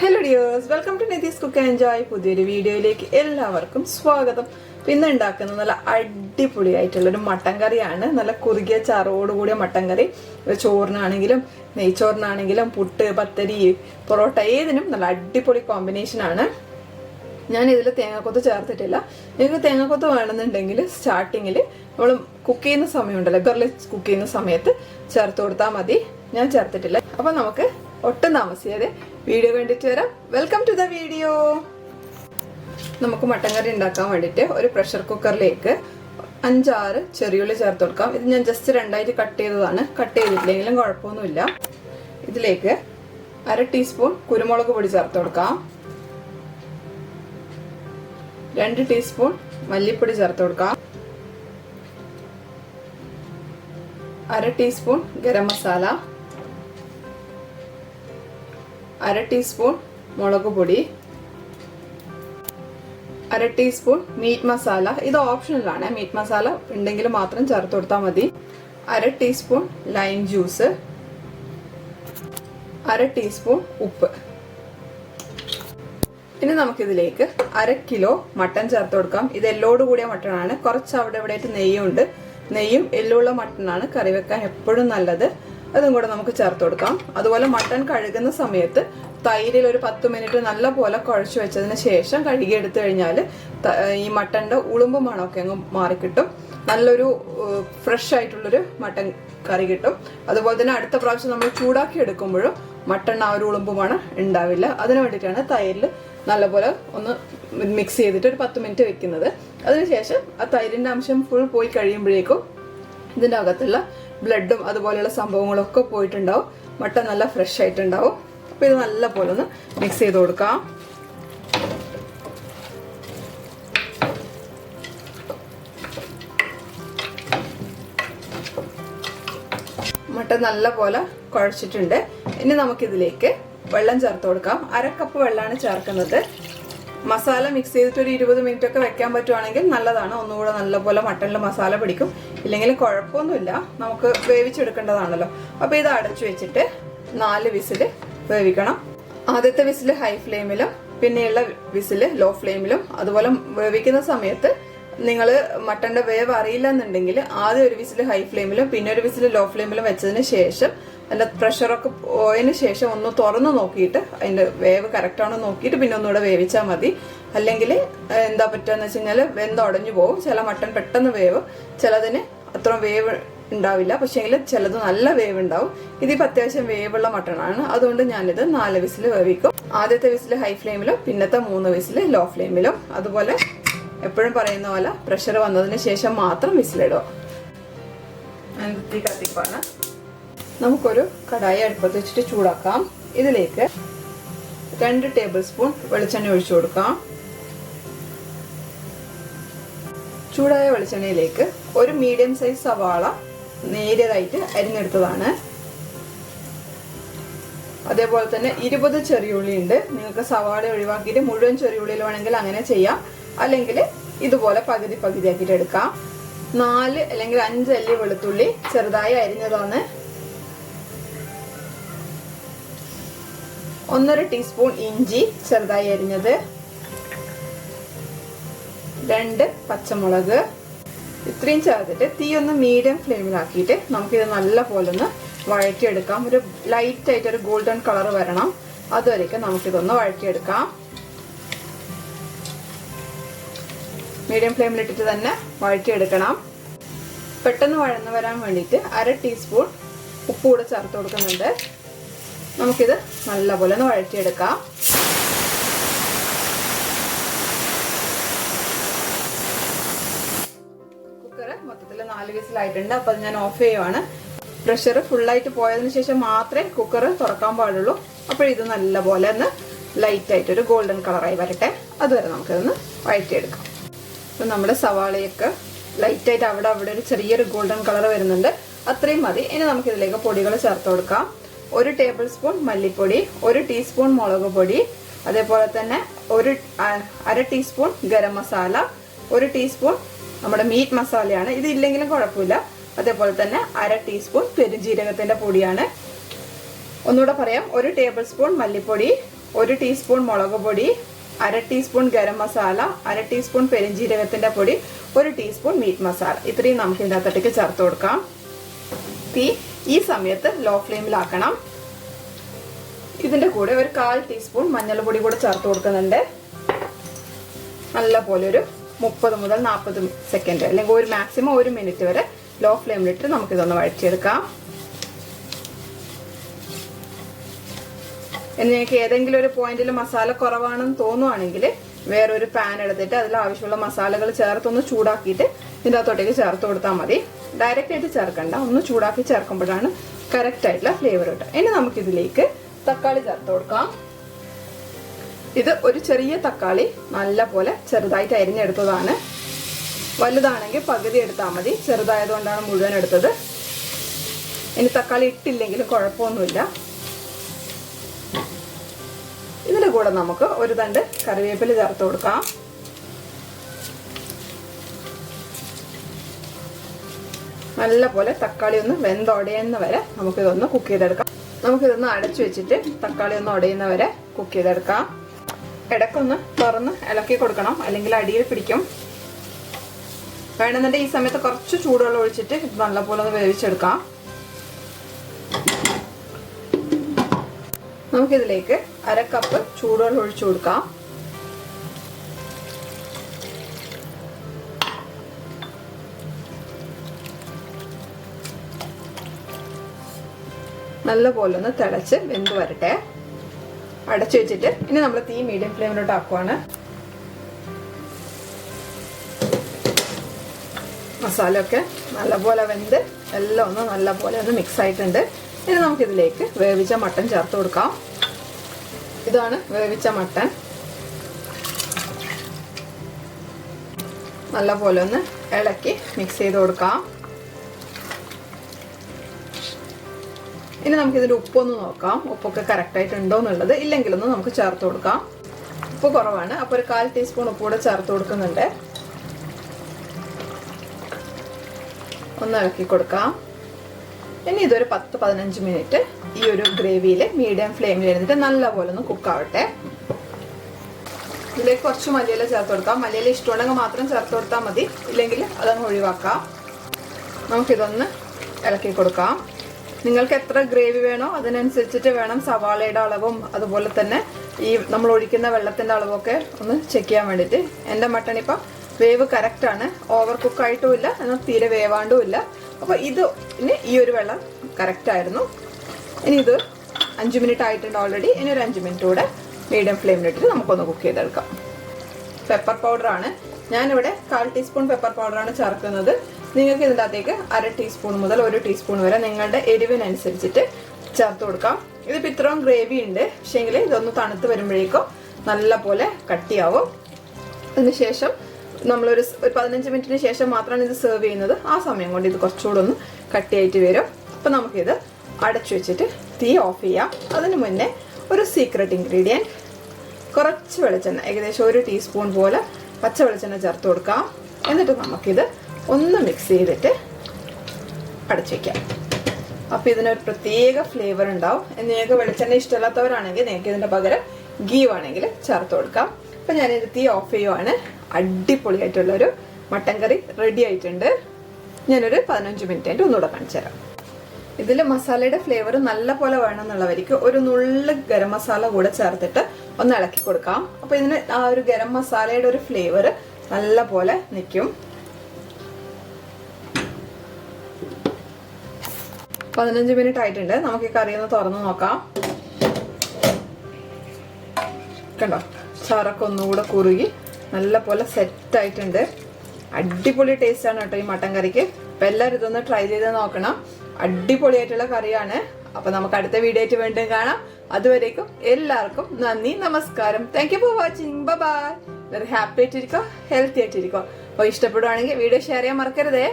Hello dears welcome to Nithis cook enjoy പുതിയൊരു വീഡിയോയിലേക്ക് എല്ലാവർക്കും സ്വാഗതം. പിന്നെ ഉണ്ടാക്കുന്നത് നല്ല അടിപൊളിയായിട്ടുള്ളൊരു മട്ടൻ കറിയാണ്. നല്ല കുറുകിയ ചാറോടുകൂടിയ മട്ടൻ കറി. ചോറിനാണെങ്കിലും നെയ്ച്ചോറിനാണെങ്കിലും പുട്ട് പത്തരി പൊറോട്ട ഏതിനും നല്ല അടിപൊളി കോമ്പിനേഷനാണ് ഞാൻ ഇതിൽ തേങ്ങാക്കൊത്ത് ചേർത്തിട്ടില്ല. നിങ്ങൾക്ക് തേങ്ങാക്കൊത്ത് വേണമെന്നുണ്ടെങ്കിൽ സ്റ്റാർട്ടിങ്ങിൽ നമ്മൾ കുക്ക് ചെയ്യുന്ന സമയമുണ്ടല്ലോ ഗർലി കുക്ക് ചെയ്യുന്ന സമയത്ത് ചേർത്ത് കൊടുത്താൽ മതി. ഞാൻ ചേർത്തിട്ടില്ല. അപ്പം നമുക്ക് ഒട്ടും താമസിയാതെ വീഡിയോ കണ്ടിട്ട് വരാം. വെൽക്കം ടു ദ വീഡിയോ നമുക്ക് മട്ടൻ കറി ഉണ്ടാക്കാൻ വേണ്ടിയിട്ട് ഒരു പ്രഷർ കുക്കറിലേക്ക് അഞ്ചാറ് ചെറിയുള്ളി ചേർത്ത് കൊടുക്കാം. ഇത് ഞാൻ ജസ്റ്റ് രണ്ടായിട്ട് കട്ട് ചെയ്തതാണ്. കട്ട് ചെയ്തിട്ടില്ലെങ്കിലും കുഴപ്പമൊന്നുമില്ല. ഇതിലേക്ക് അര ടീസ്പൂൺ കുരുമുളക് പൊടി ചേർത്ത് കൊടുക്കാം. രണ്ട് ടീസ്പൂൺ മല്ലിപ്പൊടി ചേർത്ത് കൊടുക്കാം. അര ടീസ്പൂൺ ഗരം മസാല. അര ടീസ്പൂൺ മുളക് പൊടി അര ടീസ്പൂൺ മീറ്റ് മസാല. ഇത് ഓപ്ഷണലാണ് മീറ്റ് മസാല ഉണ്ടെങ്കിൽ മാത്രം ചേർത്ത് കൊടുത്താൽ മതി. അര ടീസ്പൂൺ ലൈം ജ്യൂസ് അര ടീസ്പൂൺ ഉപ്പ്. ഇനി നമുക്കിതിലേക്ക് അര കിലോ മട്ടൺ ചേർത്ത് കൊടുക്കാം. ഇത് എല്ലോട് കൂടിയ മട്ടനാണ് കുറച്ച് അവിടെ ഇവിടെ ആയിട്ട് നെയ്യുണ്ട്. നെയ്യും എല്ലുള്ള മട്ടനാണ് കറി വെക്കാൻ എപ്പോഴും നല്ലത്. അതും കൂടെ നമുക്ക് ചേർത്ത് കൊടുക്കാം. അതുപോലെ മട്ടൺ കഴുകുന്ന സമയത്ത് തൈരിൽ ഒരു പത്ത് മിനിറ്റ് നല്ല പോലെ കുഴച്ച് വെച്ചതിന് ശേഷം കഴുകി എടുത്തു കഴിഞ്ഞാൽ ഈ മട്ടന്റെ ഉളുമ്പ് മണമൊക്കെ അങ്ങ് മാറിക്കിട്ടും നല്ലൊരു ഫ്രഷ് ആയിട്ടുള്ളൊരു മട്ടൻ കറി കിട്ടും. അതുപോലെ തന്നെ അടുത്ത പ്രാവശ്യം നമ്മൾ ചൂടാക്കി എടുക്കുമ്പോഴും മട്ടൺ ആ ഒരു ഉളുമ്പുമാണ് ഉണ്ടാവില്ല. അതിന് വേണ്ടിയിട്ടാണ് തൈരിൽ നല്ലപോലെ ഒന്ന് മിക്സ് ചെയ്തിട്ട് ഒരു പത്ത് മിനിറ്റ് വെക്കുന്നത്. അതിനുശേഷം ആ തൈരിന്റെ അംശം ഫുൾ പോയി കഴിയുമ്പോഴേക്കും ഇതിന്റെ അകത്തുള്ള ബ്ലഡും അതുപോലെയുള്ള സംഭവങ്ങളൊക്കെ പോയിട്ടുണ്ടാവും. മട്ടൺ നല്ല ഫ്രഷ് ആയിട്ടുണ്ടാവും. അപ്പോൾ ഇത് നല്ല പോലെ ഒന്ന് മിക്സ് ചെയ്ത് കൊടുക്കാം. മുട്ട നല്ല പോലെ കുഴച്ചിട്ടുണ്ട്. ഇനി നമുക്കിതിലേക്ക് വെള്ളം ചേർത്ത് കൊടുക്കാം. അര കപ്പ് വെള്ളമാണ് ചേർക്കുന്നത്. മസാല മിക്സ് ചെയ്തിട്ട് ഒരു ഇരുപത് മിനിറ്റ് ഒക്കെ വെക്കാൻ പറ്റുവാണെങ്കിൽ നല്ലതാണ്. ഒന്നുകൂടെ നല്ലപോലെ മട്ടണിൽ മസാല പിടിക്കും. ഇല്ലെങ്കിൽ കുഴപ്പമൊന്നുമില്ല. നമുക്ക് വേവിച്ചെടുക്കേണ്ടതാണല്ലോ. അപ്പോൾ ഇത് അടച്ചു വെച്ചിട്ട് നാല് വിസിൽ വേവിക്കണം ആദ്യത്തെ വിസിൽ ഹൈ ഫ്ലെയിമിലും പിന്നെയുള്ള വിസിൽ ലോ ഫ്ലെയിമിലും അതുപോലെ വേവിക്കുന്ന സമയത്ത് നിങ്ങൾ മട്ടന്റെ വേവ് അറിയില്ല എന്നുണ്ടെങ്കിൽ ആദ്യം ഒരു വിസിൽ ഹൈ ഫ്ലെയിമിലും പിന്നെ ഒരു വിസിൽ ലോ ഫ്ലെയിമിലും വെച്ചതിന് ശേഷം അതിന്റെ പ്രഷറൊക്കെ പോയതിന് ശേഷം ഒന്ന് തുറന്ന് നോക്കിയിട്ട് അതിന്റെ വേവ് കറക്റ്റ് ആണോ നോക്കിയിട്ട് പിന്നെ ഒന്നുകൂടെ വേവിച്ചാൽ മതി. അല്ലെങ്കിൽ എന്താ പറ്റുക എന്ന് വെച്ച് കഴിഞ്ഞാൽ വെന്തുടഞ്ഞു പോകും. ചില മട്ടൺ പെട്ടെന്ന് വേവ്. ചിലതിന് അത്ര വേവ് ഉണ്ടാവില്ല. പക്ഷേങ്കിൽ ചിലത് നല്ല വേവ് ഉണ്ടാവും ഇതിപ്പോൾ അത്യാവശ്യം വേവുള്ള മട്ടണാണ്. അതുകൊണ്ട് ഞാനിത് നാല് വിസിൽ വേവിക്കും. ആദ്യത്തെ വിസിൽ ഹൈ ഫ്ലെയിമിലും പിന്നത്തെ മൂന്ന് വിസിൽ ലോ ഫ്ലെയിമിലും. അതുപോലെ എപ്പോഴും പറയുന്ന പോലെ പ്രഷർ വന്നതിന് ശേഷം മാത്രം വിസിലിടുക. തീ കത്തിപ്പാണ് നമുക്കൊരു കടായി അടുപ്പത്ത് വെച്ചിട്ട് ചൂടാക്കാം. ഇതിലേക്ക് രണ്ട് ടേബിൾ സ്പൂൺ വെളിച്ചെണ്ണ ഒഴിച്ചു കൊടുക്കാം. ചൂടായ വെളിച്ചെണ്ണയിലേക്ക് ഒരു മീഡിയം സൈസ് സവാള നേരിയതായിട്ട് അരിഞ്ഞെടുത്തതാണ്. അതേപോലെ തന്നെ ഇരുപത് ചെറിയുള്ളി ഉണ്ട്. നിങ്ങൾക്ക് സവാള ഒഴിവാക്കിയിട്ട് മുഴുവൻ ചെറിയുള്ളിയിൽ വേണമെങ്കിൽ അങ്ങനെ ചെയ്യാം. അല്ലെങ്കിൽ ഇതുപോലെ പകുതി പകുതി ആക്കിയിട്ട് എടുക്കാം. നാല് അല്ലെങ്കിൽ അഞ്ച് അല്ലി വെളുത്തുള്ളി ചെറുതായി അരിഞ്ഞതാണ്. ഒന്നര ടീസ്പൂൺ ഇഞ്ചി ചെറുതായി അരിഞ്ഞത്. രണ്ട് പച്ചമുളക്. ഇത്രയും ചേർത്തിട്ട് തീ ഒന്ന് മീഡിയം ഫ്ലെയിമിലാക്കിയിട്ട് നമുക്കിത് നല്ല പോലെ ഒന്ന് വഴറ്റിയെടുക്കാം. ഒരു ലൈറ്റ് ആയിട്ട് ഒരു ഗോൾഡൻ കളർ വരണം. അതുവരേക്കും നമുക്കിതൊന്ന് വഴറ്റിയെടുക്കാം. മീഡിയം ഫ്ലെയിമിലിട്ടിട്ട് തന്നെ വഴറ്റിയെടുക്കണം. പെട്ടെന്ന് വഴന്ന് വരാൻ വേണ്ടിയിട്ട് അര ടീസ്പൂൺ ഉപ്പ് കൂടെ ചേർത്ത് കൊടുക്കുന്നുണ്ട്. നമുക്കിത് നല്ലപോലെ ഒന്ന് വഴറ്റിയെടുക്കാം. വിസിലായിട്ടുണ്ട് അപ്പോൾ ഞാൻ ഓഫ് ചെയ്യുവാണ്. പ്രഷർ ഫുള്ളായിട്ട് പോയതിന് ശേഷം മാത്രമേ കുക്കർ തുറക്കാൻ പാടുള്ളൂ. അപ്പോഴിത് നല്ലപോലെ ഒന്ന് ലൈറ്റ് ആയിട്ട് ഒരു ഗോൾഡൻ കളറായി വരട്ടെ. അതുവരെ നമുക്കിതൊന്ന് വഴറ്റിയെടുക്കാം അപ്പം നമ്മുടെ സവാളയൊക്കെ ലൈറ്റായിട്ട് അവിടെ അവിടെ ഒരു ചെറിയൊരു ഗോൾഡൻ കളർ വരുന്നുണ്ട്. അത്രയും മതി. ഇനി നമുക്കിതിലേക്ക് പൊടികൾ ചേർത്ത് കൊടുക്കാം. ഒരു ടേബിൾ സ്പൂൺ മല്ലിപ്പൊടി ഒരു ടീസ്പൂൺ മുളക് പൊടി അതേപോലെ തന്നെ ഒരു അര ടീസ്പൂൺ ഗരം മസാല ഒരു ടീസ്പൂൺ നമ്മുടെ മീറ്റ് മസാലയാണ് ഇത് ഇല്ലെങ്കിലും കുഴപ്പമില്ല. അതേപോലെ തന്നെ അര ടീസ്പൂൺ പെരുജീരകത്തിന്റെ പൊടിയാണ്. ഒന്നുകൂടെ പറയാം. ഒരു ടേബിൾ സ്പൂൺ മല്ലിപ്പൊടി ഒരു ടീസ്പൂൺ മുളക് പൊടി അര ടീസ്പൂൺ ഗരം മസാല അര ടീസ്പൂൺ പെരുംജീരകത്തിന്റെ പൊടി ഒരു ടീസ്പൂൺ മീറ്റ് മസാല ഇത്രയും നമുക്ക് ഇതിന്റെ അകത്തേക്ക് ചേർത്ത് കൊടുക്കാം. തീ ഈ സമയത്ത് ലോ ഫ്ലെയിമിലാക്കണം ഇതിന്റെ കൂടെ ഒരു കാൽ ടീസ്പൂൺ മഞ്ഞൾപ്പൊടി കൂടെ ചേർത്ത് കൊടുക്കുന്നുണ്ട്. നല്ല പോലെ ഒരു മുപ്പത് മുതൽ നാൽപ്പത് സെക്കൻഡ് അല്ലെങ്കിൽ ഒരു മാക്സിമം ഒരു മിനിറ്റ് വരെ ലോ ഫ്ലെയിമിലിട്ട് നമുക്കിതൊന്ന് വഴറ്റിയെടുക്കാം. ഇനി നിങ്ങൾക്ക് ഏതെങ്കിലും ഒരു പോയിന്റിൽ മസാല കുറവാണെന്ന് തോന്നുവാണെങ്കിൽ വേറൊരു പാൻ എടുത്തിട്ട് അതിൽ ആവശ്യമുള്ള മസാലകൾ ചേർത്തൊന്ന് ചൂടാക്കിയിട്ട് ഇതിന്റെ അകത്തോട്ടേക്ക് ചേർത്ത് കൊടുത്താൽ മതി. ഡയറക്റ്റ് ആയിട്ട് ചേർക്കണ്ട. ഒന്ന് ചൂടാക്കി ചേർക്കുമ്പോഴാണ് കറക്റ്റ് ആയിട്ടുള്ള ഫ്ലേവർ കിട്ടുക. ഇനി നമുക്കിതിലേക്ക് തക്കാളി ചേർത്ത് കൊടുക്കാം. ഇത് ഒരു ചെറിയ തക്കാളി നല്ല പോലെ ചെറുതായിട്ട് അരിഞ്ഞെടുത്തതാണ്. വലുതാണെങ്കിൽ പകുതി എടുത്താൽ മതി. ചെറുതായതുകൊണ്ടാണ് മുഴുവൻ എടുത്തത്. ഇനി തക്കാളി ഇട്ടില്ലെങ്കിലും കുഴപ്പമൊന്നുമില്ല. ഇതിന്റെ കൂടെ നമുക്ക് ഒരു തണ്ട് കറിവേപ്പില ചേർത്ത് കൊടുക്കാം. നല്ല പോലെ തക്കാളി ഒന്ന് വെന്തൊടയുന്ന വരെ നമുക്കിതൊന്ന് കുക്ക് ചെയ്തെടുക്കാം. നമുക്കിതൊന്ന് അടച്ചു വെച്ചിട്ട് തക്കാളി ഒന്ന് ഉടയുന്ന വരെ കുക്ക് ചെയ്തെടുക്കാം. ഇടയ്ക്കൊന്ന് തുറന്ന് ഇളക്കി കൊടുക്കണം. അല്ലെങ്കിൽ അടിയിൽ പിടിക്കും. വേണമെന്നുണ്ടെങ്കിൽ ഈ സമയത്ത് കുറച്ച് ചൂടുവെള്ളം ഒഴിച്ചിട്ട് ഇത് നല്ലപോലെ ഒന്ന് വേവിച്ചെടുക്കാം. നമുക്കിതിലേക്ക് അര കപ്പ് ചൂടുവെള്ളം ഒഴിച്ചു കൊടുക്കാം. നല്ലപോലെ ഒന്ന് തിളച്ച് വെന്ത് വരട്ടെ. അടച്ചു വെച്ചിട്ട് ഇനി നമ്മൾ തീ മീഡിയം ഫ്ലെയിമിലോട്ട് ആക്കുവാണ്. മസാല ഒക്കെ നല്ലപോലെ വെന്ത് എല്ലാം ഒന്ന് നല്ലപോലെ ഒന്ന് മിക്സ് ആയിട്ടുണ്ട്. ഇനി നമുക്കിതിലേക്ക് വേവിച്ച മട്ടൻ ചേർത്ത് കൊടുക്കാം. ഇതാണ് വേവിച്ച മട്ടൻ. നല്ലപോലെ ഒന്ന് ഇളക്കി മിക്സ് ചെയ്ത് കൊടുക്കാം. ഇനി നമുക്ക് ഇതിന്റെ ഉപ്പൊന്ന് നോക്കാം. ഉപ്പൊക്കെ കറക്റ്റ് ആയിട്ട് ഉണ്ടോ എന്നുള്ളത് ഇല്ലെങ്കിലൊന്ന് നമുക്ക് ചേർത്ത് കൊടുക്കാം. ഉപ്പ് കുറവാണ്. അപ്പോൾ ഒരു കാൽ ടീസ്പൂൺ ഉപ്പ് കൂടെ ചേർത്ത് കൊടുക്കുന്നുണ്ട്. ഒന്ന് ഇളക്കി കൊടുക്കാം. ഇനി ഇതൊരു പത്ത് പതിനഞ്ച് മിനിറ്റ് ഈ ഒരു ഗ്രേവിയിൽ മീഡിയം ഫ്ലെയിമിൽ ഇരുന്നിട്ട് നല്ലപോലെ ഒന്ന് കുക്കാവട്ടെ ഇതിലേക്ക് കുറച്ച് മല്ലിയില ചേർത്ത് കൊടുക്കാം. മല്ലിയില ഇഷ്ടമുണ്ടെങ്കിൽ മാത്രം ചേർത്ത് കൊടുത്താൽ മതി. ഇല്ലെങ്കിൽ അതങ്ങ് ഒഴിവാക്കാം. നമുക്കിതൊന്ന് ഇളക്കി കൊടുക്കാം. നിങ്ങൾക്ക് എത്ര ഗ്രേവി വേണോ അതിനനുസരിച്ചിട്ട് വേണം സവാളയുടെ അളവും അതുപോലെ തന്നെ ഈ നമ്മൾ ഒഴിക്കുന്ന വെള്ളത്തിന്റെ അളവൊക്കെ ഒന്ന് ചെക്ക് ചെയ്യാൻ വേണ്ടിയിട്ട്. എന്റെ മട്ടൺ ഇപ്പം വേവ് കറക്റ്റ് ആണ്. ഓവർ കുക്ക് ആയിട്ടും ഇല്ല എന്നാൽ തീരെ വേവാണ്ടും ഇല്ല. അപ്പോൾ ഇത് ഈ ഒരു വെള്ളം കറക്റ്റ് ആയിരുന്നു. ഇനി ഇത് അഞ്ച് മിനിറ്റ് ആയിട്ടുണ്ട് ഓൾറെഡി ഇനി ഒരു അഞ്ച് മിനിറ്റ് കൂടെ മീഡിയം ഫ്ലെയിമിലിട്ടിട്ട് നമുക്കൊന്ന് കുക്ക് ചെയ്തെടുക്കാം. പെപ്പർ പൗഡറാണ് ഞാനിവിടെ കാൽ ടീസ്പൂൺ പെപ്പർ പൗഡറാണ് ചേർക്കുന്നത്. നിങ്ങൾക്ക് ഇതിന്റെ അര ടീസ്പൂൺ മുതൽ ഒരു ടീസ്പൂൺ വരെ നിങ്ങളുടെ എരിവിനനുസരിച്ചിട്ട് ചേർത്ത് കൊടുക്കാം. ഇതിപ്പോൾ ഇത്രയും ഗ്രേവി ഉണ്ട്. പക്ഷേങ്കിൽ ഇതൊന്ന് തണുത്ത് വരുമ്പോഴേക്കും നല്ല പോലെ കട്ടിയാവും. അതിനുശേഷം നമ്മളൊരു ഒരു പതിനഞ്ച് മിനിറ്റിന് ശേഷം മാത്രമാണ് ഇത് സെർവ് ചെയ്യുന്നത്. ആ സമയം കൊണ്ട് ഇത് കുറച്ചുകൂടെ ഒന്ന് കട്ടിയായിട്ട് വരും. അപ്പം നമുക്കിത് അടച്ചു വെച്ചിട്ട് തീ ഓഫ് ചെയ്യാം. അതിന് മുന്നേ ഒരു സീക്രട്ട് ഇൻഗ്രീഡിയന്റ് കുറച്ച് വെളിച്ചെണ്ണ ഏകദേശം ഒരു ടീസ്പൂൺ പോലെ പച്ച വെളിച്ചെണ്ണ ചേർത്ത് കൊടുക്കാം. എന്നിട്ട് നമുക്കിത് ഒന്ന് മിക്സ് ചെയ്തിട്ട് അടച്ചു വയ്ക്കാം അപ്പോൾ ഇതിനൊരു പ്രത്യേക ഫ്ലേവർ ഉണ്ടാവും. നിങ്ങൾക്ക് വെളിച്ചെണ്ണ ഇഷ്ടമില്ലാത്തവരാണെങ്കിൽ നിങ്ങൾക്ക് ഇതിന്റെ പകരം ഗീ വേണമെങ്കിൽ ചേർത്ത് കൊടുക്കാം. അപ്പം ഞാനിത് തീ ഓഫ് ചെയ്യുവാണ്. അടിപൊളിയായിട്ടുള്ളൊരു മട്ടൻ കറി റെഡി ആയിട്ടുണ്ട്. ഞാനൊരു പതിനഞ്ച് മിനിറ്റ് ആയിട്ട് ഒന്നുകൂടെ കാണിച്ചു തരാം ഇതിൽ മസാലയുടെ ഫ്ലേവർ നല്ല പോലെ വേണമെന്നുള്ളവർക്ക് ഒരു നുള്ളു ഗരം മസാല കൂടെ ചേർത്തിട്ട് ഒന്ന് ഇളക്കി കൊടുക്കാം. അപ്പോൾ ഇതിന് ആ ഒരു ഗരം മസാലയുടെ ഒരു ഫ്ലേവർ നല്ല പോലെ നിൽക്കും. പതിനഞ്ച് മിനിറ്റ് ആയിട്ടുണ്ട്. നമുക്ക് ഈ കറി ഒന്ന് തുറന്നു നോക്കാം. കണ്ടോ? ചാറൊക്കെ ഒന്നുകൂടെ കുറുകി നല്ല പോലെ സെറ്റ് ആയിട്ടുണ്ട്. അടിപൊളി ടേസ്റ്റ് ആണ് കേട്ടോ ഈ മട്ടൻ കറിക്ക്. അപ്പൊ എല്ലാവരും ഇതൊന്ന് ട്രൈ ചെയ്ത് നോക്കണം. അടിപൊളിയായിട്ടുള്ള കറിയാണ്. അപ്പൊ നമുക്ക് അടുത്ത വീഡിയോ ആയിട്ട് വീണ്ടും കാണാം. അതുവരേക്കും എല്ലാവർക്കും നന്ദി നമസ്കാരം. Thank you for watching bye bye happy ആയിട്ടിരിക്കോ healthy ആയിട്ടിരിക്കോ. അപ്പൊ ഇഷ്ടപ്പെടുവാണെങ്കിൽ വീഡിയോ ഷെയർ ചെയ്യാൻ മറക്കരുതേ.